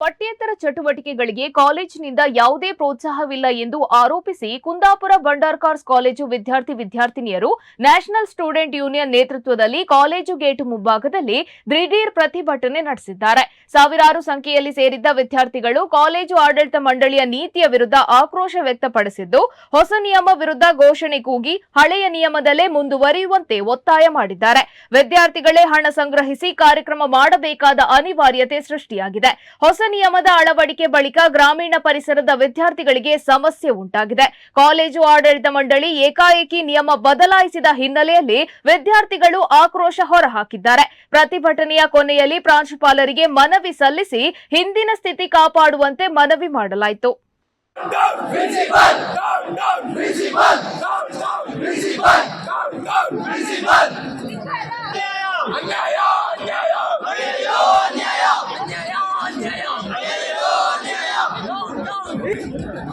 ಪಠ್ಯೇತರ ಚಟುವಟಿಕೆಗಳಿಗೆ ಕಾಲೇಜಿನಿಂದ ಯಾವುದೇ ಪ್ರೋತ್ಸಾಹವಿಲ್ಲ ಎಂದು ಆರೋಪಿಸಿ ಕುಂದಾಪುರ ಬಂಡಾರ್ಕಾರ್ಸ್ ಕಾಲೇಜು ವಿದ್ಯಾರ್ಥಿ ವಿದ್ಯಾರ್ಥಿನಿಯರು ನ್ಯಾಷನಲ್ ಸ್ಟೂಡೆಂಟ್ ಯೂನಿಯನ್ ನೇತೃತ್ವದಲ್ಲಿ ಕಾಲೇಜು ಗೇಟ್ ಮುಂಭಾಗದಲ್ಲಿ ದಿಢೀರ್ ಪ್ರತಿಭಟನೆ ನಡೆಸಿದ್ದಾರೆ. ಸಾವಿರಾರು ಸಂಖ್ಯೆಯಲ್ಲಿ ಸೇರಿದ್ದ ವಿದ್ಯಾರ್ಥಿಗಳು ಕಾಲೇಜು ಆಡಳಿತ ಮಂಡಳಿಯ ನೀತಿಯ ವಿರುದ್ಧ ಆಕ್ರೋಶ ವ್ಯಕ್ತಪಡಿಸಿದ್ದು, ಹೊಸ ನಿಯಮ ವಿರುದ್ಧ ಘೋಷಣೆ ಕೂಗಿ ಹಳೆಯ ನಿಯಮದಲ್ಲೇ ಮುಂದುವರಿಯುವಂತೆ ಒತ್ತಾಯ ಮಾಡಿದ್ದಾರೆ. ವಿದ್ಯಾರ್ಥಿಗಳೇ ಹಣ ಸಂಗ್ರಹಿಸಿ ಕಾರ್ಯಕ್ರಮ ಮಾಡಬೇಕಾದ ಅನಿವಾರ್ಯತೆ ಸೃಷ್ಟಿಯಾಗಿದೆ. ಹೊಸ ನಿಯಮದ ಅಳವಡಿಕೆ ಬಳಿಕ ಗ್ರಾಮೀಣ ಪರಿಸರದ ವಿದ್ಯಾರ್ಥಿಗಳಿಗೆ ಸಮಸ್ಯೆ ಉಂಟಾಗಿದೆ ಕಾಲೇಜು ಆಡಳಿತ ಮಂಡಳಿ ಏಕಾಏಕಿ ನಿಯಮ ಬದಲಾಯಿಸಿದ ಹಿನ್ನೆಲೆಯಲ್ಲಿ ವಿದ್ಯಾರ್ಥಿಗಳು ಆಕ್ರೋಶ ಹೊರಹಾಕಿದ್ದಾರೆ ಪ್ರತಿಭಟನೆಯ ಕೊನೆಯಲ್ಲಿ ಪ್ರಾಂಶುಪಾಲರಿಗೆ ಮನವಿ ಸಲ್ಲಿಸಿ ಹಿಂದಿನ ಸ್ಥಿತಿ ಕಾಪಾಡುವಂತೆ ಮನವಿ ಮಾಡಲಾಯಿತು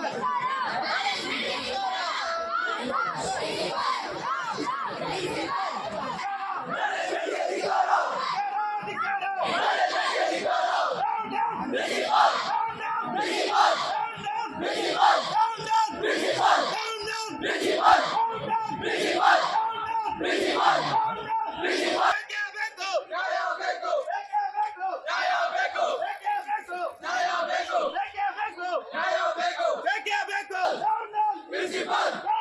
Mickey Mouse! Mickey Mouse!